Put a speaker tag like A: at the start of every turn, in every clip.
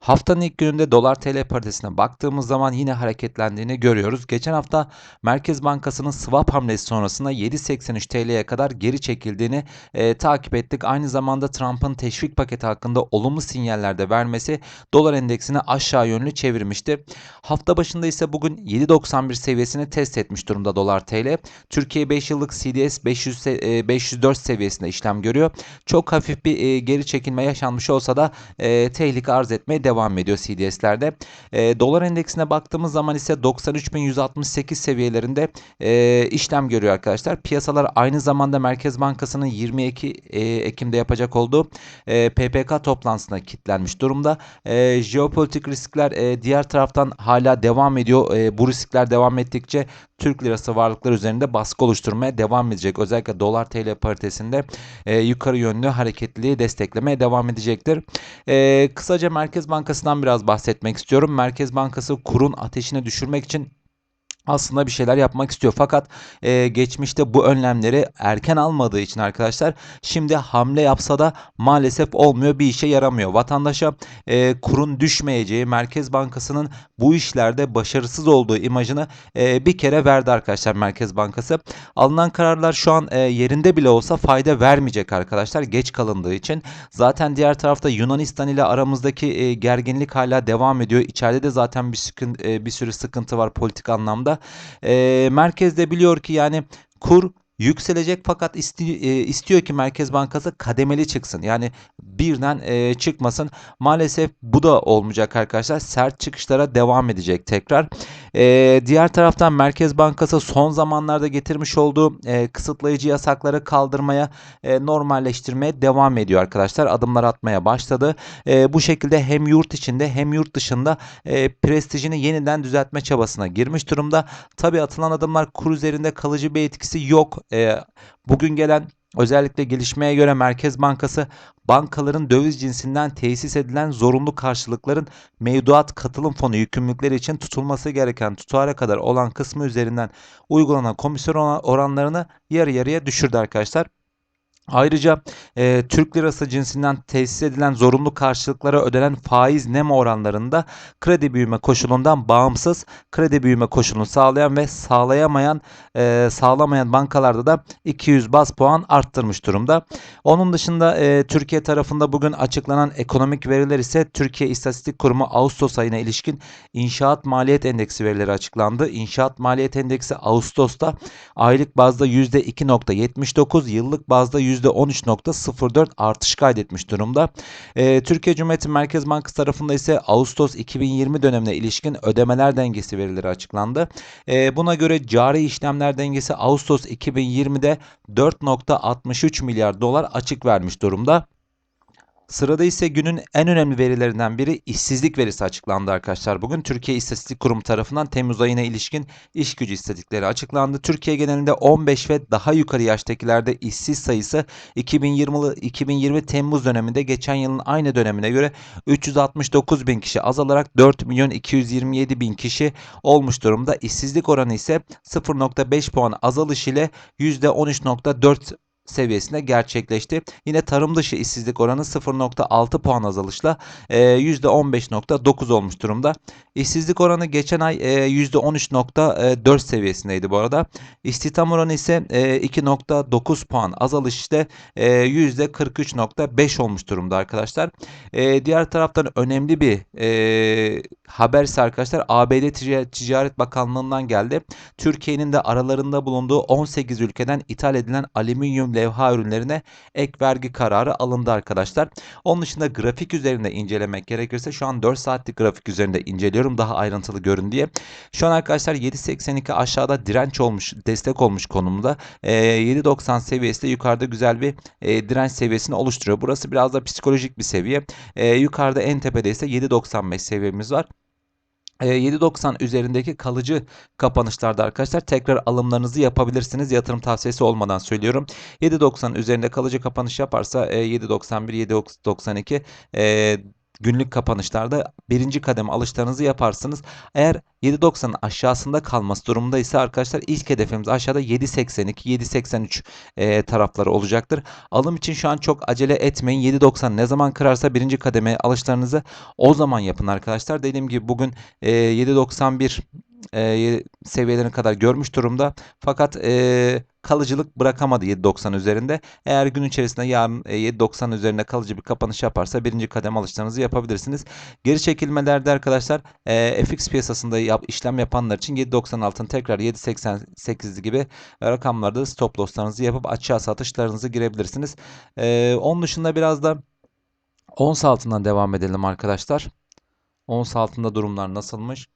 A: Haftanın ilk gününde dolar TL paritesine baktığımız zaman yine hareketlendiğini görüyoruz. Geçen hafta Merkez Bankası'nın swap hamlesi sonrasında 7.83 TL'ye kadar geri çekildiğini e, takip ettik. Aynı zamanda Trump'ın teşvik paketi hakkında olumlu sinyaller de vermesi dolar endeksini aşağı yönlü çevirmişti. Hafta başında ise bugün 7.91 seviyesini test etmiş durumda dolar TL. Türkiye 5 yıllık CDS 500, e, 504 seviyesinde işlem görüyor. Çok hafif bir e, geri çekilme yaşanmış olsa da e, tehlike arz etmeye devam ediyor CDS'lerde. E, dolar endeksine baktığımız zaman ise 93.168 seviyelerinde e, işlem görüyor arkadaşlar. Piyasalar aynı zamanda Merkez Bankası'nın 22 e, Ekim'de yapacak olduğu e, PPK toplantısına kilitlenmiş durumda. E, jeopolitik riskler e, diğer taraftan hala devam ediyor. E, bu riskler devam ettikçe Türk lirası varlıklar üzerinde baskı oluşturmaya devam edecek. Özellikle dolar TL paritesinde e, yukarı yönlü hareketliliği desteklemeye devam edecektir. E, kısaca Merkez Bankası'ndan biraz bahsetmek istiyorum. Merkez Bankası kurun ateşini düşürmek için aslında bir şeyler yapmak istiyor. Fakat e, geçmişte bu önlemleri erken almadığı için arkadaşlar şimdi hamle yapsa da maalesef olmuyor bir işe yaramıyor. Vatandaşa e, kurun düşmeyeceği Merkez Bankası'nın bu işlerde başarısız olduğu imajını e, bir kere verdi arkadaşlar Merkez Bankası. Alınan kararlar şu an e, yerinde bile olsa fayda vermeyecek arkadaşlar geç kalındığı için. Zaten diğer tarafta Yunanistan ile aramızdaki e, gerginlik hala devam ediyor. İçeride de zaten bir, sıkıntı, e, bir sürü sıkıntı var politik anlamda. E, merkez de biliyor ki yani kur yükselecek fakat isti, e, istiyor ki Merkez Bankası kademeli çıksın. Yani birden e, çıkmasın. Maalesef bu da olmayacak arkadaşlar. Sert çıkışlara devam edecek tekrar. E, diğer taraftan Merkez Bankası son zamanlarda getirmiş olduğu e, kısıtlayıcı yasakları kaldırmaya, e, normalleştirmeye devam ediyor arkadaşlar. Adımlar atmaya başladı. E, bu şekilde hem yurt içinde hem yurt dışında e, prestijini yeniden düzeltme çabasına girmiş durumda. Tabi atılan adımlar kur üzerinde kalıcı bir etkisi yok. E, bugün gelen Özellikle gelişmeye göre Merkez Bankası bankaların döviz cinsinden tesis edilen zorunlu karşılıkların mevduat katılım fonu yükümlülükleri için tutulması gereken tutara kadar olan kısmı üzerinden uygulanan komisyon oranlarını yarı yarıya düşürdü arkadaşlar. Ayrıca e, Türk lirası cinsinden tesis edilen zorunlu karşılıklara ödenen faiz nem oranlarında kredi büyüme koşulundan bağımsız kredi büyüme koşulunu sağlayan ve sağlayamayan e, sağlamayan bankalarda da 200 bas puan arttırmış durumda. Onun dışında e, Türkiye tarafında bugün açıklanan ekonomik veriler ise Türkiye İstatistik Kurumu Ağustos ayına ilişkin inşaat maliyet endeksi verileri açıklandı. İnşaat maliyet endeksi Ağustos'ta aylık bazda %2.79, yıllık bazda %2 %13.04 artış kaydetmiş durumda. E, Türkiye Cumhuriyeti Merkez Bankası tarafında ise Ağustos 2020 dönemine ilişkin ödemeler dengesi verileri açıklandı. E, buna göre cari işlemler dengesi Ağustos 2020'de 4.63 milyar dolar açık vermiş durumda. Sırada ise günün en önemli verilerinden biri işsizlik verisi açıklandı arkadaşlar. Bugün Türkiye İstatistik Kurumu tarafından Temmuz ayına ilişkin iş gücü istatistikleri açıklandı. Türkiye genelinde 15 ve daha yukarı yaştakilerde işsiz sayısı 2020 2020 Temmuz döneminde geçen yılın aynı dönemine göre 369 bin kişi azalarak 4 milyon 227 bin kişi olmuş durumda. İşsizlik oranı ise 0.5 puan azalış ile %13.4 seviyesinde gerçekleşti. Yine tarım dışı işsizlik oranı 0.6 puan azalışla e, %15.9 olmuş durumda. İşsizlik oranı geçen ay e, %13.4 seviyesindeydi bu arada. İstihdam oranı ise e, 2.9 puan azalış işte e, %43.5 olmuş durumda arkadaşlar. E, diğer taraftan önemli bir e, haber ise arkadaşlar ABD Ticaret Bakanlığı'ndan geldi. Türkiye'nin de aralarında bulunduğu 18 ülkeden ithal edilen alüminyum levha ürünlerine ek vergi kararı alındı arkadaşlar. Onun dışında grafik üzerinde incelemek gerekirse şu an 4 saatlik grafik üzerinde inceliyorum daha ayrıntılı görün diye. Şu an arkadaşlar 7.82 aşağıda direnç olmuş, destek olmuş konumda. E, 7.90 seviyesi de yukarıda güzel bir e, direnç seviyesini oluşturuyor. Burası biraz da psikolojik bir seviye. E, yukarıda en tepede ise 7.95 seviyemiz var. 7.90 üzerindeki kalıcı kapanışlarda arkadaşlar tekrar alımlarınızı yapabilirsiniz. Yatırım tavsiyesi olmadan söylüyorum. 7.90 üzerinde kalıcı kapanış yaparsa 7.91, 7.92 günlük kapanışlarda birinci kademe alışlarınızı yaparsınız. Eğer 7.90'ın aşağısında kalması durumunda ise arkadaşlar ilk hedefimiz aşağıda 7.82, 7.83 e, tarafları olacaktır. Alım için şu an çok acele etmeyin. 7.90 ne zaman kırarsa birinci kademe alışlarınızı o zaman yapın arkadaşlar. Dediğim gibi bugün e, 7.91 e, seviyelerine kadar görmüş durumda. Fakat e, kalıcılık bırakamadı 7.90 üzerinde. Eğer gün içerisinde yarın e, 7.90 üzerinde kalıcı bir kapanış yaparsa birinci kadem alışlarınızı yapabilirsiniz. Geri çekilmelerde arkadaşlar e, FX piyasasında yap, işlem yapanlar için 7.90 altın tekrar 7.88 gibi rakamlarda stop losslarınızı yapıp açığa satışlarınızı girebilirsiniz. E, onun dışında biraz da ons altından devam edelim arkadaşlar. Ons altında durumlar nasılmış?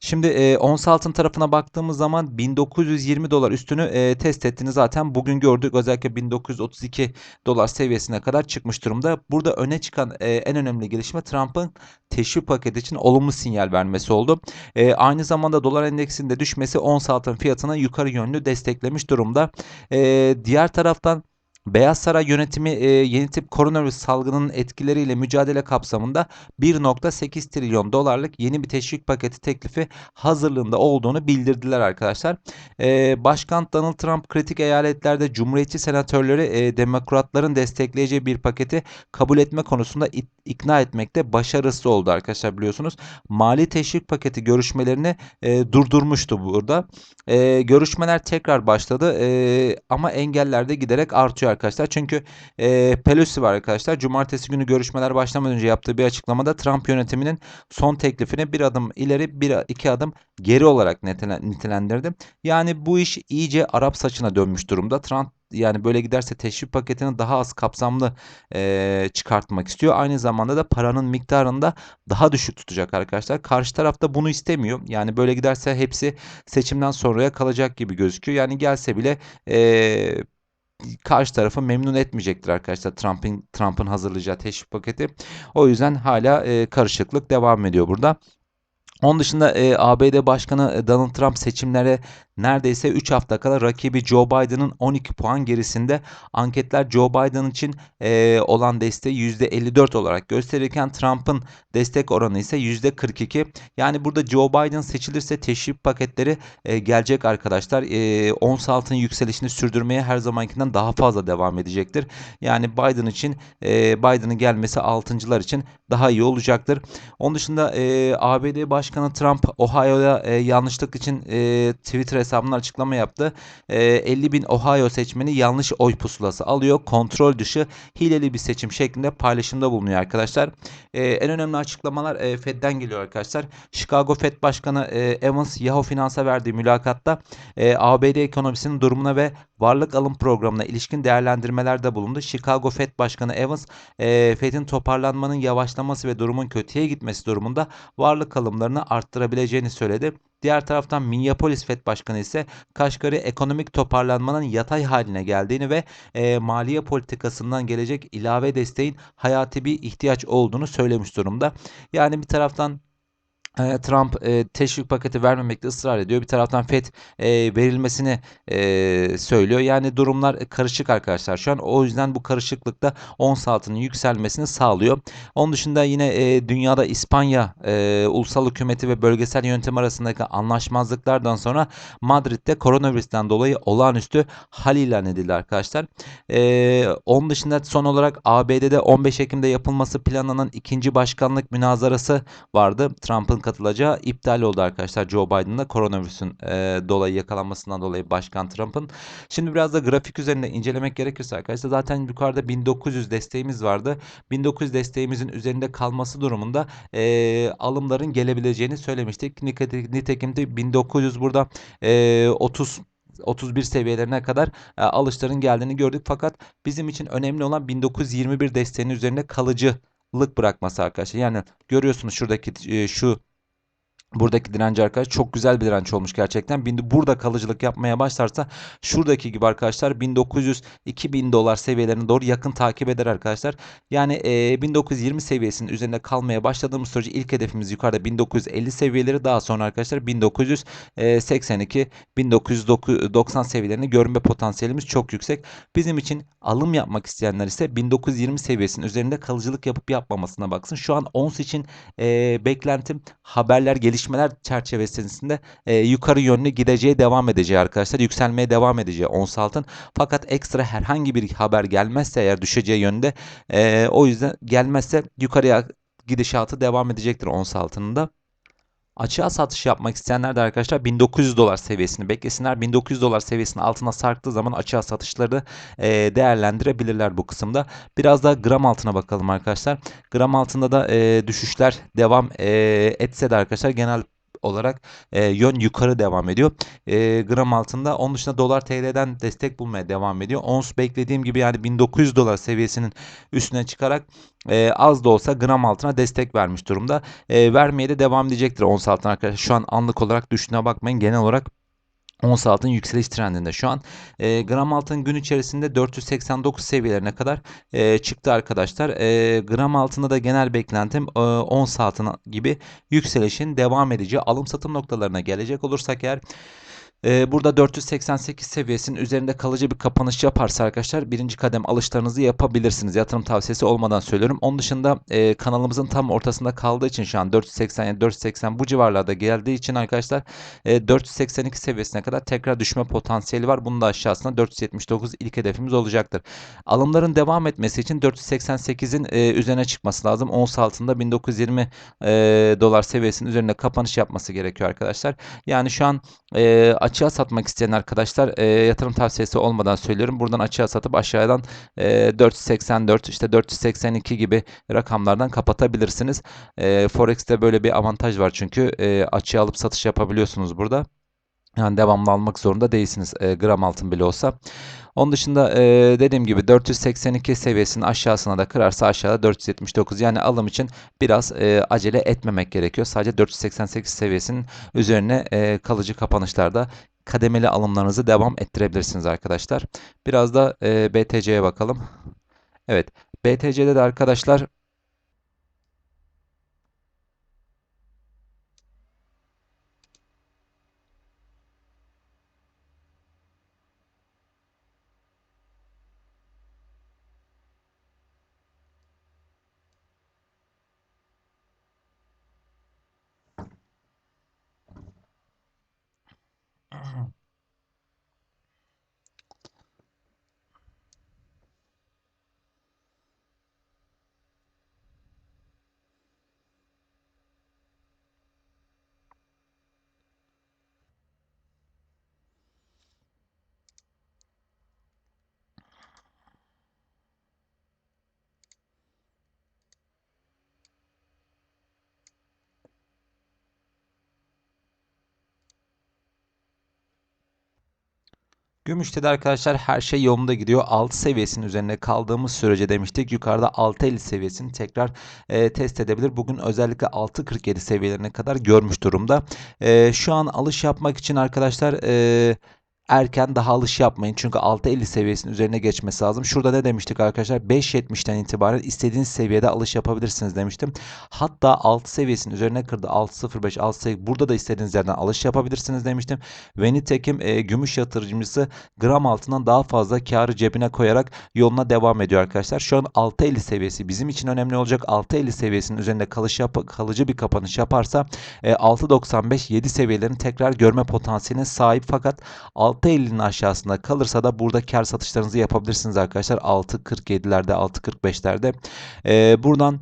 A: Şimdi e, ons altın tarafına baktığımız zaman 1920 dolar üstünü e, test ettiğini zaten bugün gördük. Özellikle 1932 dolar seviyesine kadar çıkmış durumda. Burada öne çıkan e, en önemli gelişme Trump'ın teşvik paketi için olumlu sinyal vermesi oldu. E, aynı zamanda dolar endeksinde düşmesi ons altın fiyatını yukarı yönlü desteklemiş durumda. E, diğer taraftan Beyaz Saray yönetimi e, yeni tip koronavirüs salgının etkileriyle mücadele kapsamında 1.8 trilyon dolarlık yeni bir teşvik paketi teklifi hazırlığında olduğunu bildirdiler arkadaşlar. E, Başkan Donald Trump kritik eyaletlerde Cumhuriyetçi senatörleri e, demokratların destekleyeceği bir paketi kabul etme konusunda ikna etmekte başarısız oldu arkadaşlar biliyorsunuz. Mali teşvik paketi görüşmelerini e, durdurmuştu burada. E, görüşmeler tekrar başladı e, ama engeller de giderek artıyor. Çünkü e, Pelosi var arkadaşlar. Cumartesi günü görüşmeler başlamadan önce yaptığı bir açıklamada Trump yönetiminin son teklifini bir adım ileri bir iki adım geri olarak nitelendirdi. Yani bu iş iyice Arap saçına dönmüş durumda. Trump yani böyle giderse teşvik paketini daha az kapsamlı e, çıkartmak istiyor. Aynı zamanda da paranın miktarını da daha düşük tutacak arkadaşlar. Karşı taraf da bunu istemiyor. Yani böyle giderse hepsi seçimden sonraya kalacak gibi gözüküyor. Yani gelse bile e, karşı tarafı memnun etmeyecektir arkadaşlar Trump'ın Trump'ın hazırlayacağı teşvik paketi. O yüzden hala e, karışıklık devam ediyor burada. Onun dışında e, ABD Başkanı Donald Trump seçimlere neredeyse 3 hafta kala rakibi Joe Biden'ın 12 puan gerisinde. Anketler Joe Biden için e, olan desteği %54 olarak gösterirken Trump'ın destek oranı ise %42. Yani burada Joe Biden seçilirse teşvik paketleri e, gelecek arkadaşlar. E, ons altın yükselişini sürdürmeye her zamankinden daha fazla devam edecektir. Yani Biden için e, Biden'ın gelmesi altıncılar için daha iyi olacaktır. Onun dışında e, ABD Başkanı Trump Ohio'ya e, yanlışlık için e, Twitter hesabından açıklama yaptı. E, 50 bin Ohio seçmeni yanlış oy pusulası alıyor. Kontrol dışı hileli bir seçim şeklinde paylaşımda bulunuyor arkadaşlar. E, en önemli açıklamalar e, Fed'den geliyor arkadaşlar. Chicago Fed Başkanı e, Evans Yahoo Finans'a verdiği mülakatta e, ABD ekonomisinin durumuna ve varlık alım programına ilişkin değerlendirmelerde bulundu. Chicago Fed Başkanı Evans, e, Fed'in toparlanmanın yavaşlaması ve durumun kötüye gitmesi durumunda varlık alımlarını arttırabileceğini söyledi. Diğer taraftan Minneapolis Fed Başkanı ise Kaşgar'ı ekonomik toparlanmanın yatay haline geldiğini ve e, maliye politikasından gelecek ilave desteğin hayati bir ihtiyaç olduğunu söylemiş durumda. Yani bir taraftan Trump e, teşvik paketi vermemekte ısrar ediyor. Bir taraftan FED e, verilmesini e, söylüyor. Yani durumlar karışık arkadaşlar şu an. O yüzden bu karışıklıkta ons altının yükselmesini sağlıyor. Onun dışında yine dünyada İspanya ulusal hükümeti ve bölgesel yönetim arasındaki anlaşmazlıklardan sonra Madrid'de koronavirüsten dolayı olağanüstü hal ilan edildi arkadaşlar. E, onun dışında son olarak ABD'de 15 Ekim'de yapılması planlanan ikinci başkanlık münazarası vardı. Trump'ın katılacağı iptal oldu arkadaşlar Joe Biden'da koronavirüsün e, dolayı yakalanmasından dolayı Başkan Trump'ın. Şimdi biraz da grafik üzerinde incelemek gerekirse arkadaşlar zaten yukarıda 1900 desteğimiz vardı. 1900 desteğimizin üzerinde kalması durumunda e, alımların gelebileceğini söylemiştik. Nitekim de 1900 burada e, 30 31 seviyelerine kadar e, alışların geldiğini gördük. Fakat bizim için önemli olan 1921 desteğinin üzerinde kalıcılık bırakması arkadaşlar. Yani görüyorsunuz şuradaki e, şu Buradaki direnci arkadaşlar çok güzel bir direnç olmuş gerçekten. Burada kalıcılık yapmaya başlarsa şuradaki gibi arkadaşlar 1900-2000 dolar seviyelerine doğru yakın takip eder arkadaşlar. Yani e, 1920 seviyesinin üzerinde kalmaya başladığımız sürece ilk hedefimiz yukarıda 1950 seviyeleri daha sonra arkadaşlar 1982-1990 seviyelerini görme potansiyelimiz çok yüksek. Bizim için alım yapmak isteyenler ise 1920 seviyesinin üzerinde kalıcılık yapıp yapmamasına baksın. Şu an ons için e, beklentim haberler gelişmekte gelişmeler çerçevesinde e, yukarı yönlü gideceği devam edeceği arkadaşlar. Yükselmeye devam edeceği ons altın. Fakat ekstra herhangi bir haber gelmezse eğer düşeceği yönde e, o yüzden gelmezse yukarıya gidişatı devam edecektir ons altında. Açığa satış yapmak isteyenler de arkadaşlar 1900 dolar seviyesini beklesinler. 1900 dolar seviyesinin altına sarktığı zaman açığa satışları e, değerlendirebilirler bu kısımda. Biraz da gram altına bakalım arkadaşlar. Gram altında da e, düşüşler devam e, etse de arkadaşlar genel olarak e, yön yukarı devam ediyor. E, gram altında onun dışında dolar TL'den destek bulmaya devam ediyor. Ons beklediğim gibi yani 1900 dolar seviyesinin üstüne çıkarak e, az da olsa gram altına destek vermiş durumda. E, vermeye de devam edecektir ons altına arkadaşlar. Şu an anlık olarak düştüğüne bakmayın. Genel olarak Ons altın yükseliş trendinde şu an. E, gram altın gün içerisinde 489 seviyelerine kadar e, çıktı arkadaşlar. E, gram altında da genel beklentim e, ons altın gibi yükselişin devam edici alım satım noktalarına gelecek olursak eğer ee, burada 488 seviyesinin üzerinde kalıcı bir kapanış yaparsa arkadaşlar birinci kadem alışlarınızı yapabilirsiniz. Yatırım tavsiyesi olmadan söylüyorum. Onun dışında e, kanalımızın tam ortasında kaldığı için şu an 480 480 bu civarlarda geldiği için arkadaşlar e, 482 seviyesine kadar tekrar düşme potansiyeli var. Bunun da aşağısında 479 ilk hedefimiz olacaktır. Alımların devam etmesi için 488'in e, üzerine çıkması lazım. Ons altında 1920 e, dolar seviyesinin üzerinde kapanış yapması gerekiyor arkadaşlar. Yani şu an e, açığa satmak isteyen arkadaşlar e, yatırım tavsiyesi olmadan söylüyorum. Buradan açığa satıp aşağıdan e, 484 işte 482 gibi rakamlardan kapatabilirsiniz. E, Forex'te böyle bir avantaj var çünkü e, açığa alıp satış yapabiliyorsunuz burada. Yani devamlı almak zorunda değilsiniz e, gram altın bile olsa. Onun dışında e, dediğim gibi 482 seviyesinin aşağısına da kırarsa aşağıda 479 yani alım için biraz e, acele etmemek gerekiyor. Sadece 488 seviyesinin üzerine e, kalıcı kapanışlarda kademeli alımlarınızı devam ettirebilirsiniz arkadaşlar. Biraz da e, BTC'ye bakalım. Evet BTC'de de arkadaşlar Uh-huh. Gümüşte de arkadaşlar her şey yolunda gidiyor. 6 seviyesinin üzerinde kaldığımız sürece demiştik. Yukarıda 6.50 seviyesini tekrar e, test edebilir. Bugün özellikle 6.47 seviyelerine kadar görmüş durumda. E, şu an alış yapmak için arkadaşlar... E, erken daha alış yapmayın. Çünkü 6.50 seviyesinin üzerine geçmesi lazım. Şurada ne demiştik arkadaşlar? 5.70'ten itibaren istediğiniz seviyede alış yapabilirsiniz demiştim. Hatta 6 seviyesinin üzerine kırdı. 6.05, 6.8 burada da istediğiniz yerden alış yapabilirsiniz demiştim. Ve nitekim e, gümüş yatırımcısı gram altından daha fazla karı cebine koyarak yoluna devam ediyor arkadaşlar. Şu an 6.50 seviyesi bizim için önemli olacak. 6.50 seviyesinin üzerinde kalış yap kalıcı bir kapanış yaparsa e, 6.95 7 seviyelerini tekrar görme potansiyeline sahip fakat 6 6.50'nin aşağısında kalırsa da burada kar satışlarınızı yapabilirsiniz arkadaşlar. 6.47'lerde 6.45'lerde. Ee, buradan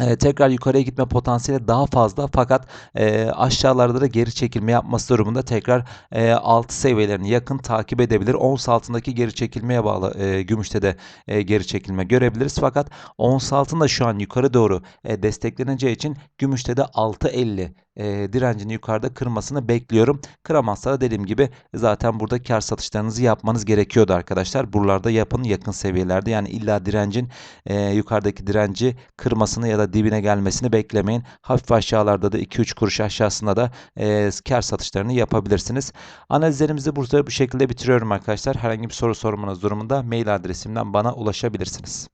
A: ee, tekrar yukarıya gitme potansiyeli daha fazla fakat e, aşağılarda da geri çekilme yapması durumunda tekrar e, altı seviyelerini yakın takip edebilir. Ons altındaki geri çekilmeye bağlı e, gümüşte de e, geri çekilme görebiliriz fakat ons altında şu an yukarı doğru e, destekleneceği için gümüşte de 6.50 e, direncini yukarıda kırmasını bekliyorum. Kıramazsa da dediğim gibi zaten burada kar satışlarınızı yapmanız gerekiyordu arkadaşlar. Buralarda yapın yakın seviyelerde yani illa direncin e, yukarıdaki direnci kırmasını ya da dibine gelmesini beklemeyin. Hafif aşağılarda da 2-3 kuruş aşağısında da e, kar satışlarını yapabilirsiniz. Analizlerimizi burada bu şekilde bitiriyorum arkadaşlar. Herhangi bir soru sormanız durumunda mail adresimden bana ulaşabilirsiniz.